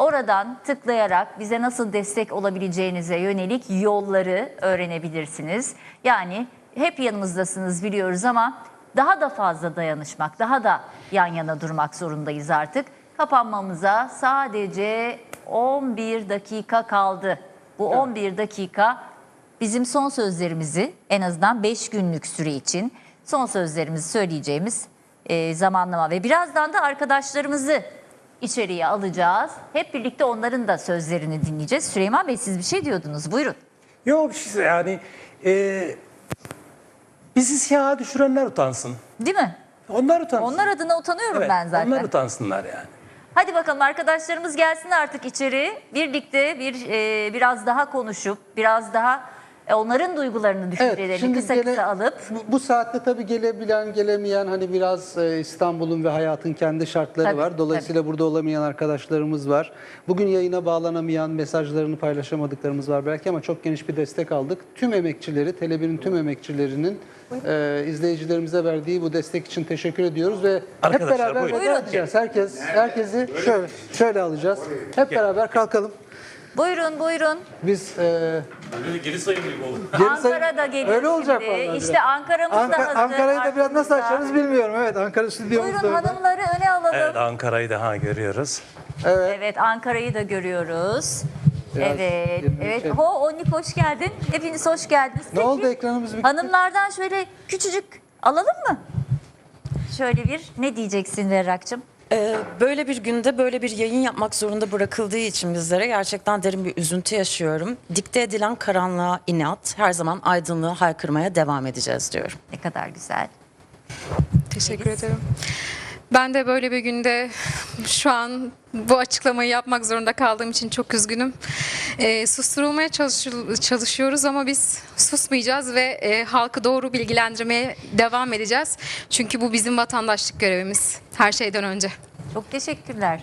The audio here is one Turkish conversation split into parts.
oradan tıklayarak bize nasıl destek olabileceğinize yönelik yolları öğrenebilirsiniz. Yani hep yanımızdasınız biliyoruz ama daha da fazla dayanışmak, daha da yan yana durmak zorundayız artık. Kapanmamıza sadece 11 dakika kaldı. Bu 11 dakika bizim son sözlerimizi en azından 5 günlük süre için son sözlerimizi söyleyeceğimiz e, zamanlama ve birazdan da arkadaşlarımızı içeriye alacağız. Hep birlikte onların da sözlerini dinleyeceğiz. Süleyman Bey siz bir şey diyordunuz. Buyurun. Yok şey yani e, bizi siyaha düşürenler utansın. Değil mi? Onlar utansın. Onlar adına utanıyorum Evet, ben zaten. Onlar utansınlar yani. Hadi bakalım arkadaşlarımız gelsin artık içeri. Birlikte bir e, biraz daha konuşup biraz daha e, onların duygularını, düşüncelerini kısa gele- kısa alıp bu, bu saatte tabii gelebilen gelemeyen hani biraz e, İstanbul'un ve hayatın kendi şartları Tabii, var. Dolayısıyla burada olamayan arkadaşlarımız var. Bugün yayına bağlanamayan, mesajlarını paylaşamadıklarımız var belki ama çok geniş bir destek aldık. Tüm emekçileri, Tele1'in tüm emekçilerinin e, izleyicilerimize verdiği bu destek için teşekkür ediyoruz ve Arkadaşlar, hep beraber buyurun. veda edeceğiz. Herkes herkesi şöyle şöyle alacağız. Hep beraber kalkalım. Buyurun buyurun. Biz e, Geri sayım gibi oldu. geri say- Ankara'da geliyor Öyle olacak şimdi. vallahi İşte biraz. Ankara'mız da Anka- hazır. Ankara'yı da biraz nasıl açarız bilmiyorum. Evet Ankara stüdyomuz da Buyurun orada. hanımları öne alalım. Evet Evet, Ankara'yı daha görüyoruz. Ankara'yı da görüyoruz. Biraz evet, evet. Ho, Onik hoş geldin. Hepiniz hoş geldiniz. Ne oldu ekranımız bir Hanımlardan şöyle küçücük alalım mı? Şöyle bir ne diyeceksin Berrak'cığım? Ee, Böyle bir günde böyle bir yayın yapmak zorunda bırakıldığı için bizlere gerçekten derin bir üzüntü yaşıyorum. Dikte edilen karanlığa inat, her zaman aydınlığı haykırmaya devam edeceğiz diyorum. Ne kadar güzel. Teşekkür ederim. Ben de böyle bir günde şu an bu açıklamayı yapmak zorunda kaldığım için çok üzgünüm. Ee, susturulmaya çalışıyoruz ama biz susmayacağız ve e, halkı doğru bilgilendirmeye devam edeceğiz. Çünkü bu bizim vatandaşlık görevimiz her şeyden önce. Çok teşekkürler.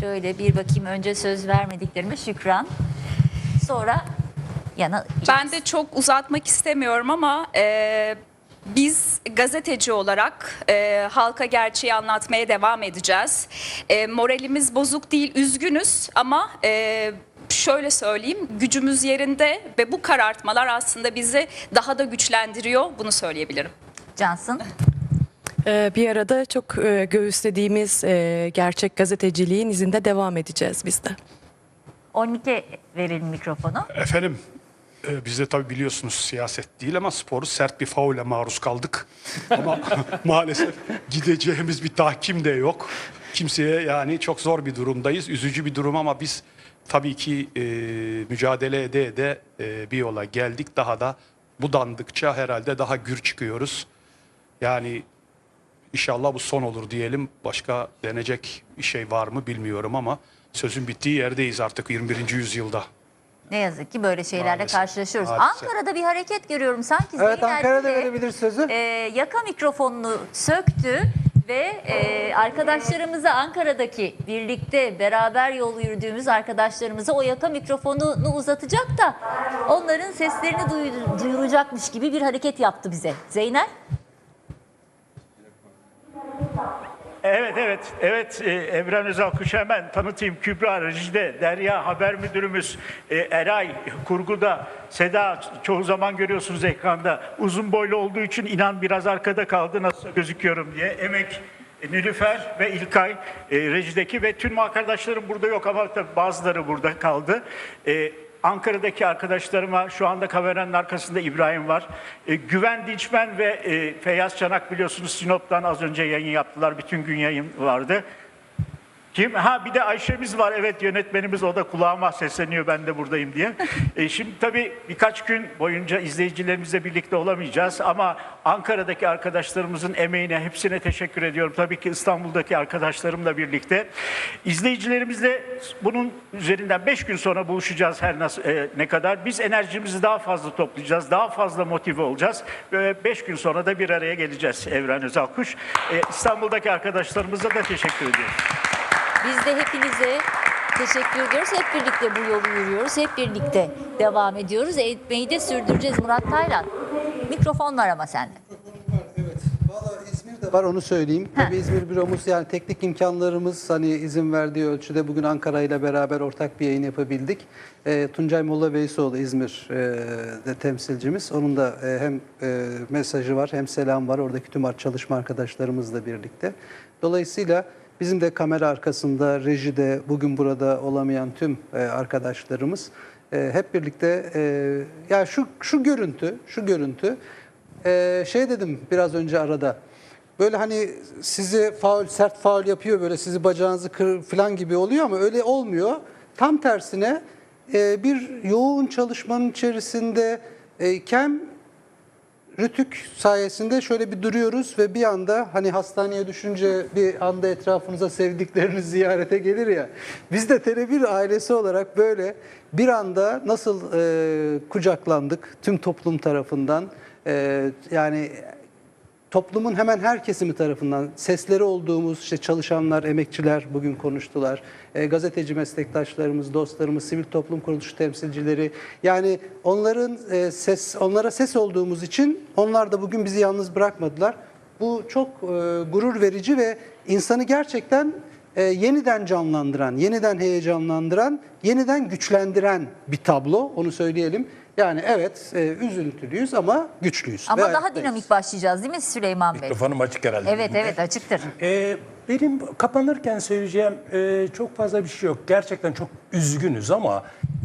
Şöyle bir bakayım önce söz vermediklerime Şükran. Sonra yana Ben de çok uzatmak istemiyorum ama e, biz gazeteci olarak e, halka gerçeği anlatmaya devam edeceğiz. E, moralimiz bozuk değil, üzgünüz ama e, şöyle söyleyeyim gücümüz yerinde ve bu karartmalar aslında bizi daha da güçlendiriyor. Bunu söyleyebilirim. Cansın. Ee, Bir arada çok e, göğüslediğimiz e, gerçek gazeteciliğin izinde devam edeceğiz biz de. Onik'e verelim mikrofonu. Efendim e, biz de tabii biliyorsunuz siyaset değil ama sporu sert bir faule maruz kaldık. Ama maalesef gideceğimiz bir tahkim de yok. Kimseye yani çok zor bir durumdayız. Üzücü bir durum ama biz tabii ki e, mücadele ede ede e, bir yola geldik. Daha da budandıkça herhalde daha gür çıkıyoruz. Yani İnşallah bu son olur diyelim. Başka denecek bir şey var mı bilmiyorum ama sözün bittiği yerdeyiz artık 21. yüzyılda. Ne yazık ki böyle şeylerle Maalesef, karşılaşıyoruz. maalesef. Ankara'da bir hareket görüyorum. Sanki Evet Zeynel Ankara'da de, verebilir sözü. e, yaka mikrofonunu söktü ve e, arkadaşlarımıza Ankara'daki birlikte beraber yol yürüdüğümüz arkadaşlarımıza o yaka mikrofonunu uzatacak da onların seslerini duyu- duyuracakmış gibi bir hareket yaptı bize. Zeynel? Evet evet evet e, Evren Özal hemen tanıtayım. Kübra Rejide, Derya Haber Müdürümüz, e, Eray Kurguda, Seda çoğu zaman görüyorsunuz ekranda. Uzun boylu olduğu için inan biraz arkada kaldı nasıl gözüküyorum diye. Emek e, Nilüfer ve İlkay e, rejideki ve tüm arkadaşlarım burada yok ama tabii bazıları burada kaldı. E, Ankara'daki arkadaşlarıma şu anda kameranın arkasında İbrahim var. E, Güven Dinçmen ve e, Feyyaz Çanak biliyorsunuz Sinop'tan az önce yayın yaptılar. Bütün gün yayın vardı. Kim? Ha bir de Ayşe'miz var. Evet yönetmenimiz o da kulağıma sesleniyor ben de buradayım diye. E, şimdi tabii birkaç gün boyunca izleyicilerimizle birlikte olamayacağız ama Ankara'daki arkadaşlarımızın emeğine hepsine teşekkür ediyorum. Tabii ki İstanbul'daki arkadaşlarımla birlikte. İzleyicilerimizle bunun üzerinden 5 gün sonra buluşacağız her nasıl e, ne kadar. Biz enerjimizi daha fazla toplayacağız. Daha fazla motive olacağız. Ve 5 gün sonra da bir araya geleceğiz Evren Özalkuş. E, İstanbul'daki arkadaşlarımıza da teşekkür ediyorum. Biz de hepinize teşekkür ediyoruz. Hep birlikte bu yolu yürüyoruz. Hep birlikte devam ediyoruz. Etmeyi de sürdüreceğiz Murat Taylan. Mikrofon var ama sende. Evet. Valla İzmir'de var onu söyleyeyim. Tabii İzmir büromuz yani teknik imkanlarımız hani izin verdiği ölçüde bugün Ankara ile beraber ortak bir yayın yapabildik. E, Tuncay Molla Veysoğlu İzmir e, de temsilcimiz. Onun da e, hem e, mesajı var hem selam var. Oradaki tüm çalışma arkadaşlarımızla birlikte. Dolayısıyla bizim de kamera arkasında, rejide, bugün burada olamayan tüm e, arkadaşlarımız e, hep birlikte e, ya şu şu görüntü, şu görüntü şey dedim biraz önce arada. Böyle hani sizi faul, sert faul yapıyor böyle sizi bacağınızı kır falan gibi oluyor ama öyle olmuyor. Tam tersine bir yoğun çalışmanın içerisinde kem Rütük sayesinde şöyle bir duruyoruz ve bir anda hani hastaneye düşünce bir anda etrafınıza sevdikleriniz ziyarete gelir ya. Biz de Tele1 ailesi olarak böyle bir anda nasıl e, kucaklandık tüm toplum tarafından. E, yani toplumun hemen her kesimi tarafından sesleri olduğumuz işte çalışanlar, emekçiler bugün konuştular. E, gazeteci meslektaşlarımız, dostlarımız, sivil toplum kuruluşu temsilcileri yani onların e, ses onlara ses olduğumuz için onlar da bugün bizi yalnız bırakmadılar. Bu çok e, gurur verici ve insanı gerçekten e, yeniden canlandıran, yeniden heyecanlandıran, yeniden güçlendiren bir tablo onu söyleyelim. Yani evet e, üzüntülüyüz ama güçlüyüz. Ama daha ayaktayız. dinamik başlayacağız değil mi Süleyman Bey? Mikrofonum açık herhalde. Evet evet açıktır. Ee, benim kapanırken söyleyeceğim e, çok fazla bir şey yok. Gerçekten çok üzgünüz ama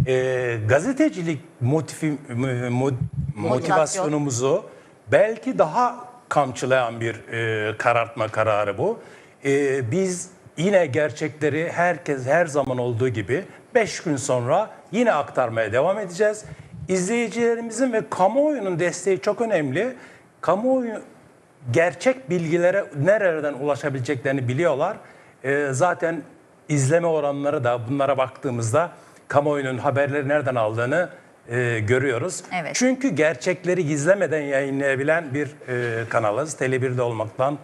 e, gazetecilik motifi, mo- motivasyonumuzu belki daha kamçılayan bir e, karartma kararı bu. E, biz yine gerçekleri herkes her zaman olduğu gibi 5 gün sonra yine aktarmaya devam edeceğiz. İzleyicilerimizin ve kamuoyunun desteği çok önemli. Kamuoyu gerçek bilgilere nereden ulaşabileceklerini biliyorlar. Ee, zaten izleme oranları da bunlara baktığımızda kamuoyunun haberleri nereden aldığını e, görüyoruz. Evet. Çünkü gerçekleri gizlemeden yayınlayabilen bir e, kanalız. Tele1'de olmaktan,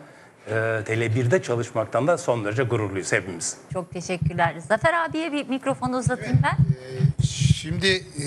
e, Tele1'de çalışmaktan da son derece gururluyuz hepimiz. Çok teşekkürler. Zafer abiye bir mikrofonu uzatayım ben. Şimdi e,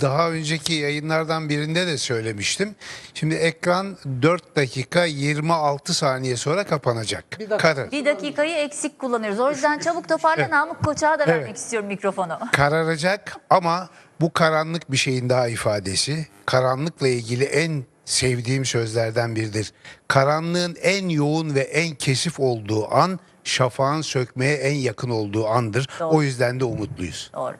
daha önceki yayınlardan birinde de söylemiştim. Şimdi ekran 4 dakika 26 saniye sonra kapanacak. Bir dakika. Karar, Bir dakikayı eksik kullanıyoruz. O yüzden çabuk toparla Namık Koçak'a da vermek istiyorum mikrofonu. kararacak ama bu karanlık bir şeyin daha ifadesi. Karanlıkla ilgili en sevdiğim sözlerden biridir. Karanlığın en yoğun ve en kesif olduğu an şafağın sökmeye en yakın olduğu andır. Doğru. O yüzden de umutluyuz. Doğru.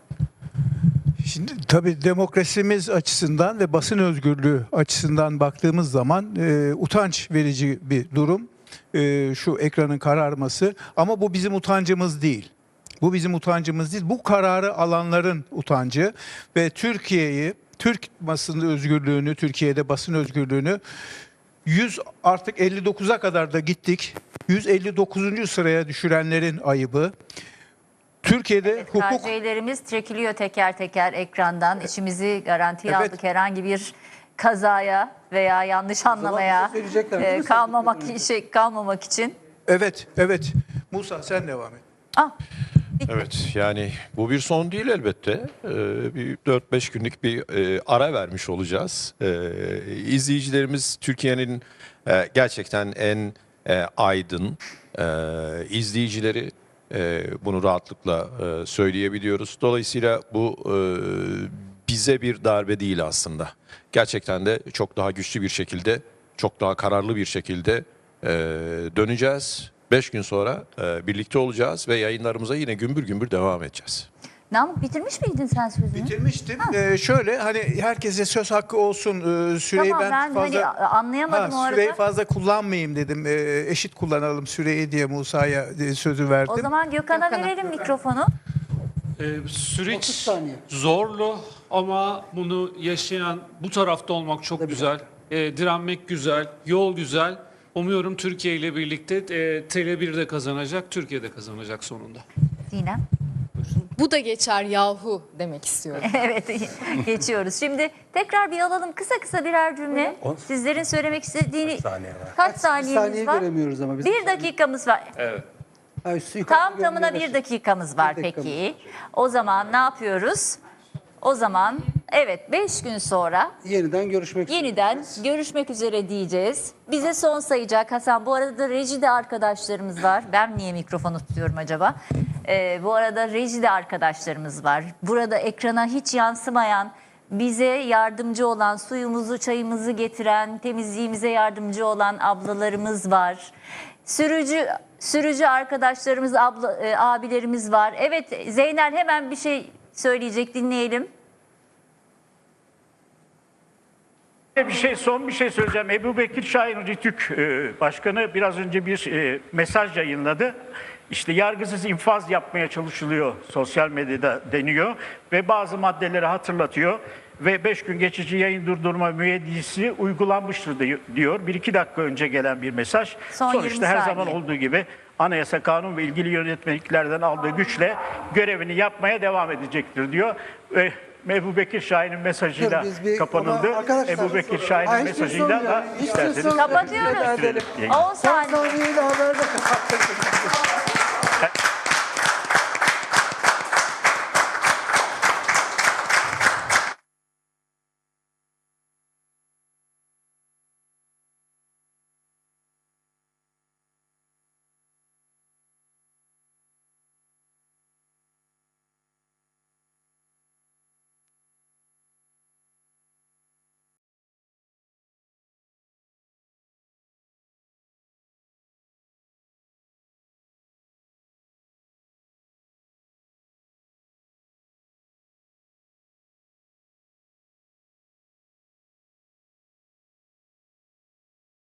Şimdi tabii demokrasimiz açısından ve basın özgürlüğü açısından baktığımız zaman e, utanç verici bir durum e, şu ekranın kararması ama bu bizim utancımız değil. Bu bizim utancımız değil. Bu kararı alanların utancı ve Türkiye'yi, Türk basın özgürlüğünü, Türkiye'de basın özgürlüğünü 100 artık 59'a kadar da gittik. 159. sıraya düşürenlerin ayıbı. Türkiye'de hukuk KJ'lerimiz çekiliyor teker teker ekrandan. İşimizi garantiye Evet. aldık herhangi bir kazaya veya yanlış anlamaya e, kalmamak şey kalmamak için. Evet, evet. Musa sen devam et. Ah, Evet yani bu bir son değil elbette. Ee, bir 4-5 günlük bir e, ara vermiş olacağız. Ee, izleyicilerimiz Türkiye'nin e, gerçekten en e, aydın e, izleyicileri. E, bunu rahatlıkla e, söyleyebiliyoruz. Dolayısıyla bu e, bize bir darbe değil aslında. Gerçekten de çok daha güçlü bir şekilde, çok daha kararlı bir şekilde e, döneceğiz. 5 gün sonra birlikte olacağız ve yayınlarımıza yine gümbür gümbür devam edeceğiz. Namık bitirmiş miydin sen sözünü? Bitirmiştim. Ee, şöyle hani herkese söz hakkı olsun. Ee, süreyi Tamam, ben, ben fazla hani anlayamadım o arada. süreyi fazla kullanmayayım dedim. Ee, eşit kullanalım süreyi diye Musa'ya e, sözü verdim. O zaman Gökhan'a Gökhan'a. verelim mikrofonu. Ee, süreç 30 saniye. zorlu ama bunu yaşayan bu tarafta olmak çok güzel. Ee, direnmek güzel, yol güzel. Umuyorum Türkiye ile birlikte e, Tele1 de kazanacak, Türkiye de kazanacak sonunda. Sinem. Bu da geçer yahu demek istiyorum. evet geçiyoruz. Şimdi tekrar bir alalım kısa kısa birer cümle. On- Sizlerin söylemek istediğini saniye var. kaç saniyemiz saniye var? göremiyoruz ama biz. Bir dakikamız var. Ay, yukarı Tam tamına bir dakikamız var Bir dakikamız peki. O zaman ne yapıyoruz? O zaman Evet 5 gün sonra Yeniden görüşmek üzere. yeniden görüşmek üzere diyeceğiz. Bize son sayacak Hasan. Bu arada rejide arkadaşlarımız var. Ben niye mikrofonu tutuyorum acaba? Ee, bu arada rejide arkadaşlarımız var. Burada ekrana hiç yansımayan bize yardımcı olan, suyumuzu, çayımızı getiren, temizliğimize yardımcı olan ablalarımız var. Sürücü sürücü arkadaşlarımız, abla, e, abilerimiz var. Evet Zeynel hemen bir şey söyleyecek dinleyelim. Bir şey son bir şey söyleyeceğim. Ebu Bekir Şahin Ritük e, Başkanı biraz önce bir e, mesaj yayınladı. İşte yargısız infaz yapmaya çalışılıyor sosyal medyada deniyor ve bazı maddeleri hatırlatıyor ve 5 gün geçici yayın durdurma müeyyidesi uygulanmıştır diyor-. Bir iki dakika önce gelen bir mesaj. Son 20 Sonuçta her zaman olduğu gibi anayasa, kanun ve ilgili yönetmeliklerden aldığı güçle görevini yapmaya devam edecektir diyor. Ve Ebu Bekir Şahin'in mesajıyla bir- kapanıldı. Ebu Bekir Şahin'in mesajıyla sorun da isterseniz. Kapatıyoruz. Veda edelim. 10 saniye. Son saniyeyle haberde kapattık.